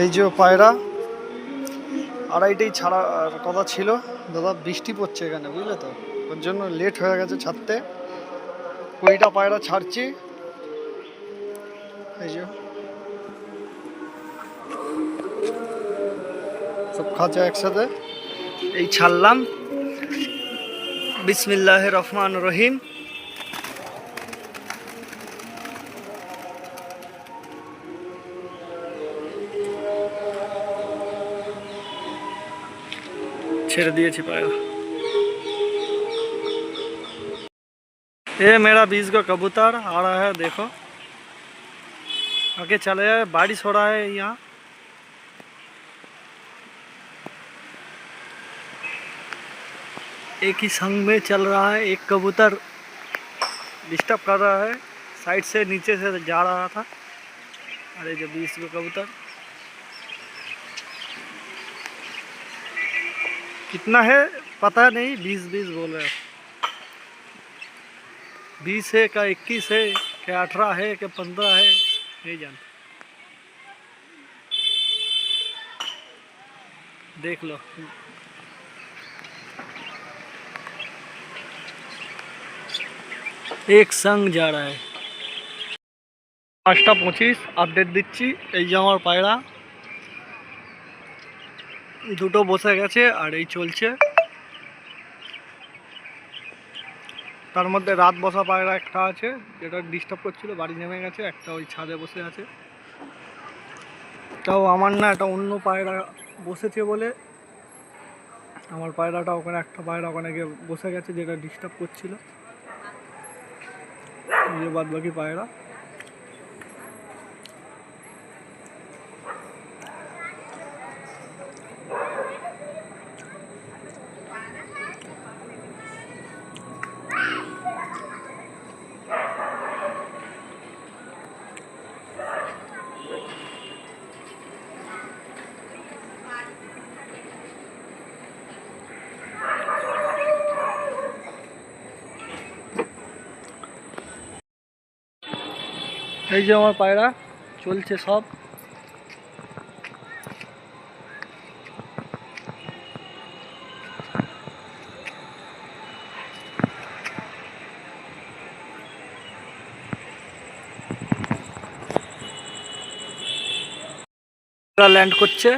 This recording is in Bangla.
এই যে পায়রা, আড়াইটেই ছাড়া কথা ছিল। দাদা, বৃষ্টি পড়ছে এখানে, বুঝলে তো? ওর জন্য লেট হয়ে গেছে ছাড়তে। কুড়িটা পায়রা ছাড়ছি। এই যে। সব খাঁচা একসাথে। এই ছাড়লাম। বিসমিল্লাহ রহমান রহিম। ছেড়ে দিয়েছি পায়রা ये मेरा बीस का कबूतर आ रहा है देखो आगे चले जाए बारिश हो रहा है यहाँ एक ही संग में चल रहा है एक कबूतर डिस्टर्ब कर रहा है साइड से नीचे से जा रहा था अरे जो बीस का कबूतर कितना है पता नहीं बीस बीस बोल रहे हैं बीस है का इक्कीस है क्या अठारह है क्या पंद्रह है नहीं जानते देख लो এক সঙ্গ যা রা है পাঁচটা পঁচিশ আপডেট দিচ্ছি এই যে আমার পায়রা দুটো বসে গেছে আর এই চলছে। তার মধ্যে রাত বসা পায়রা একটা আছে, যেটা ডিস্টার্ব করছিল, বাড়ি নেমে গেছে, একটা ওই ছাদে বসে আছে। তাও আমার না এটা অন্য পায়রা বসেছে বলে, আমার পায়রাটা ওখানে একটা পায়রা ওখানে গিয়ে বসে গেছে, যেটা ডিস্টার্ব করছিল। বাদ বাকি পায়রা। এই যে আমার পায়রা চলছে সব। ল্যান্ড করছে।